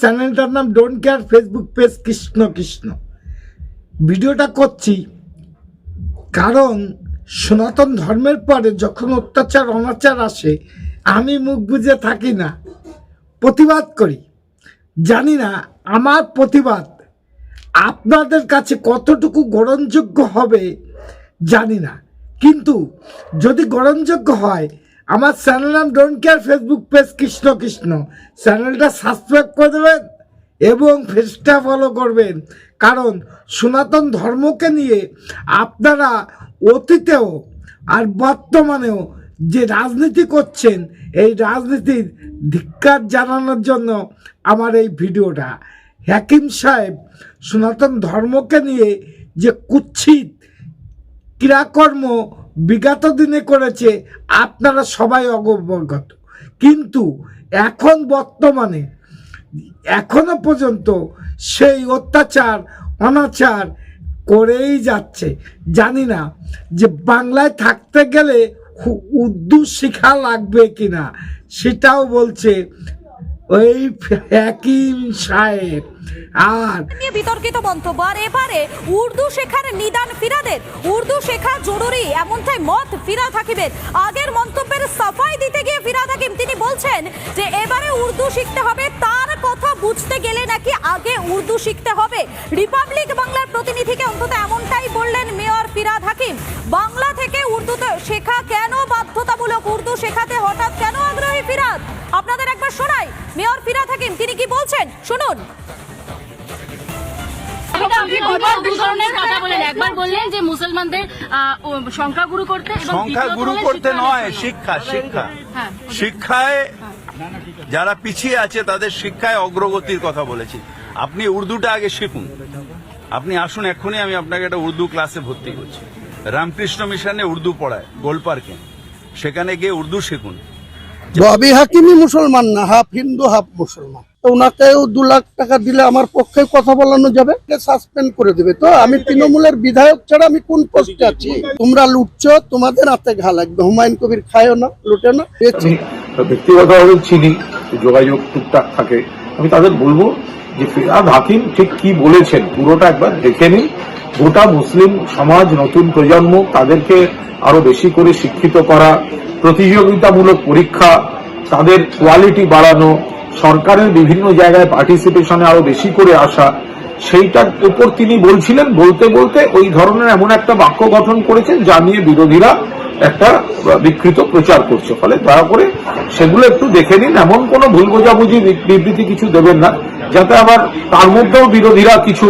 চ্যানেলটার নাম don't care Facebook page Krishna Krishna ভিডিওটা করছি কারণ সনাতন ধর্মের পরে যখন অত্যাচার, অনাচার আসে, আমি মুখ বুঝে থাকি না। প্রতিবাদ করি। জানি না আমার প্রতিবাদ আপনাদের কাছে কতটুকু গ্রহণযোগ্য হবে, জানি না। কিন্তু যদি গ্রহণযোগ্য হয় আমার চ্যানেল নাম don't care Facebook page Krishna Krishna. চ্যানেলটা সাবস্ক্রাইব করে দেবেন এবং ফেসটা ফলো করবেন। কারণ সনাতন ধর্মকে নিয়ে আপনারা অতীতেও আর বর্তমানেও যে রাজনীতি করছেন, এই রাজনীতির ধিক্কার জানানোর জন্য আমার এই ভিডিওটা। হাকিম সাহেব সনাতন ধর্মকে নিয়ে যে কুচ্ছিত ক্রিয়াকর্ম বিগত দিনে করেছে, আপনারা সবাই অবগত কিন্তু এখন বর্তমানে, এখনও পর্যন্ত সেই অত্যাচার, অনাচার করেই যাচ্ছে। জানি না যে বাংলায় থাকতে গেলে উর্দু শেখা লাগবে কিনা, সেটাও বলছে ওই হাকিম সাহেব, আর বিতর্কিত মন্তব্য। আর এবারে উর্দু শেখার নিদান ফিরাদের। উর্দু শেখা জরুরি, এমনটাই মত ফিরাদ হাকিমের আগের মন্তব্যের সাফাই দিতে গিয়ে ফিরাদ হাকিম তিনি বলছেন যে, এবারে উর্দু শিখতে হবে, তার কথা বুঝতে গেলে নাকি আগে উর্দু শিখতে হবে। রিপাবলিক বাংলার প্রতিনিধিকে অন্তত এমনটাই বললেন মেয়র ফিরাদ হাকিম। বাংলা থেকে উর্দুতে শেখা কেন বাধ্যতামূলক উর্দু শেখাতে হঠাৎ কেন আগ্রহী ফিরাদ আপনাদের একবার শোনাই মেয়র ফিরাদ হাকিম তিনি কি বলছেন? শুনুন। আপনি দুবার দু ধরনের কথা বলেন। একবার বললেন যে মুসলমানদের সংখ্যাগুরু করতে এবং সংখ্যা দ্বিতীয়ত গুরু বললেন করতে নয় শিক্ষা শিক্ষা। হ্যাঁ শিক্ষায় যারা পিছিয়ে আছে তাদের শিক্ষায় অগ্রগতির কথা বলেছি। আপনি উর্দুটা আগে শিখুন। আপনি আসুন এক্ষুনি আমি আপনাকে একটা উর্দু ক্লাসে ভর্তি করছি। রামকৃষ্ণ মিশনে উর্দু পড়ায় গোলপার্কে। সেখানে গিয়ে উর্দু শিখুন। ববি হাকিমই মুসলমান না হাফ হিন্দু হাফ মুসলমান। তো ওনাকেও দু লাখ টাকা দিলে আমার পক্ষে কথা বলানো যাবে সাসপেন্ড করে দেবে। তো আমি তৃণমূলের বিধায়ক ছাড়া আমি কোন পোস্টে আছি? তোমরা লুটছো তোমাদের হাতে ঘা লাগবে। হুমায়ুন কবির খায়ও না লুটে না ব্যক্তিগতভাবে চিনি যোগাযোগ টুকটাক থাকে। আমি তাদের বলব যে ফিরাদ হাকিম ঠিক কি বলেছেন পুরোটা একবার দেখে নিন। গোটা মুসলিম সমাজ, নতুন প্রজন্ম তাদেরকে আরও বেশি করে শিক্ষিত করা, প্রতিযোগিতামূলক পরীক্ষা, তাদের কোয়ালিটি বাড়ানো, সরকারের বিভিন্ন জায়গায় পার্টিসিপেশনে আরও বেশি করে আসা, সেইটার উপর তিনি বলছিলেন, বলতে বলতে ওই ধরনের এমন একটা বাক্য গঠন করেছেন যা নিয়ে বিরোধীরা একটা বিকৃত প্রচার করছে। ফলে দয়া করে সেগুলো একটু দেখে নিন, এমন কোনো ভুল বোঝাবুঝি বিবৃতি কিছু দেবেন না, যাতে আবার তার মধ্যেও বিরোধীরা কিছু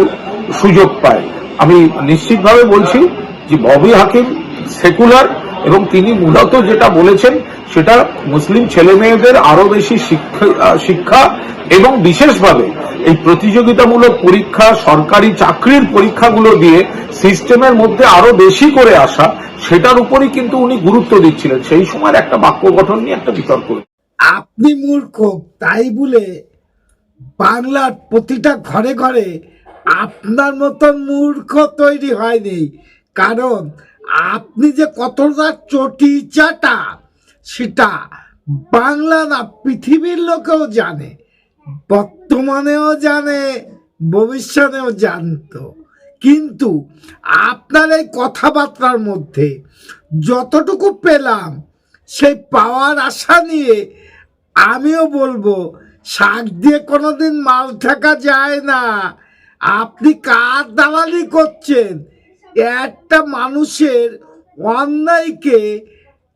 সুযোগ পায়। আমি নিশ্চিতভাবে বলছি যে ববি হাকিম সেকুলার এবং তিনি মূলত যেটা বলেছেন সেটা মুসলিম ছেলে মেয়েদের আরও বেশি শিক্ষা এবং বিশেষভাবে এই প্রতিযোগিতামূলক পরীক্ষা, সরকারি চাকরির পরীক্ষাগুলো দিয়ে সিস্টেমের মধ্যে আরও বেশি করে আসা, সেটার উপরই কিন্তু উনি গুরুত্ব দিচ্ছিলেন। সেই সময়ের একটা বাক্য গঠন নিয়ে একটা বিতর্ক। আপনি মূর্খ, তাই বলে বাংলার প্রতিটা ঘরে ঘরে আপনার মতন মূর্খ তৈরি হয়নি। কারণ আপনি যে কতটা চটি চাটা, সেটা বাংলা না, পৃথিবীর লোকেও জানে, বর্তমানেও জানে, ভবিষ্যতেও জানতো। কিন্তু আপনার এই কথাবার্তার মধ্যে যতটুকু পেলাম, সেই পাওয়ার আশা নিয়ে আমিও বলব, শাক দিয়ে কোনোদিন মাল থাকা যায় না। আপনি কার দালালি করছেন? একটা মানুষের অন্যায়কে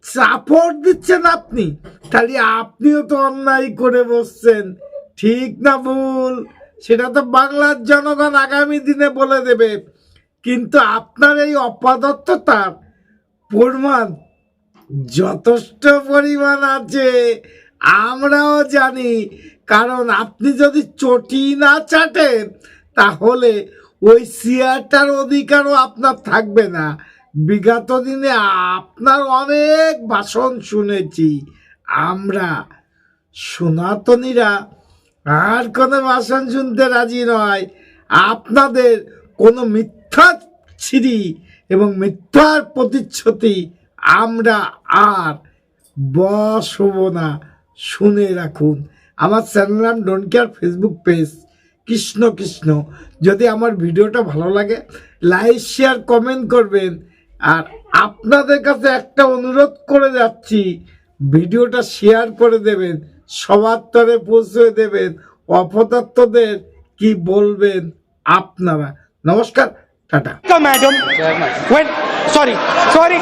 সাপোর্ট দিচ্ছেন আপনি? তাহলে আপনিও তো অন্যায় করে বসছেন। ঠিক না ভুল? সেটা তো বাংলার জনগণ আগামী দিনে বলে দেবে। কিন্তু আপনার এই অপদার্থতার প্রমাণ যথেষ্ট পরিমাণ আছে, আমরাও জানি। কারণ আপনি যদি চটি না চাটেন তাহলে ওই চেয়ারটার অধিকারও আপনার থাকবে না। বিগত দিনে আপনার অনেক ভাষণ শুনেছি। আমরা সনাতনীরা আর কোনো ভাষণ শুনতে রাজি নয়। আপনাদের কোনো মিথ্যা ছিরি এবং মিথ্যার প্রতিশ্রুতি আমরা আর বস না। শুনে রাখুন। আমার চ্যানেল নাম don't care, Facebook page. Krishna Krishna যদি আমার ভিডিওটা ভালো লাগে লাইক শেয়ার কমেন্ট করবেন আর আপনাদের কাছে একটা অনুরোধ করে যাচ্ছি ভিডিওটা শেয়ার করে দেবেন সবার তরে পৌঁছে দেবেন অপদার্থদের কি বলবেন আপনারা নমস্কার টাটা. When, sorry sorry.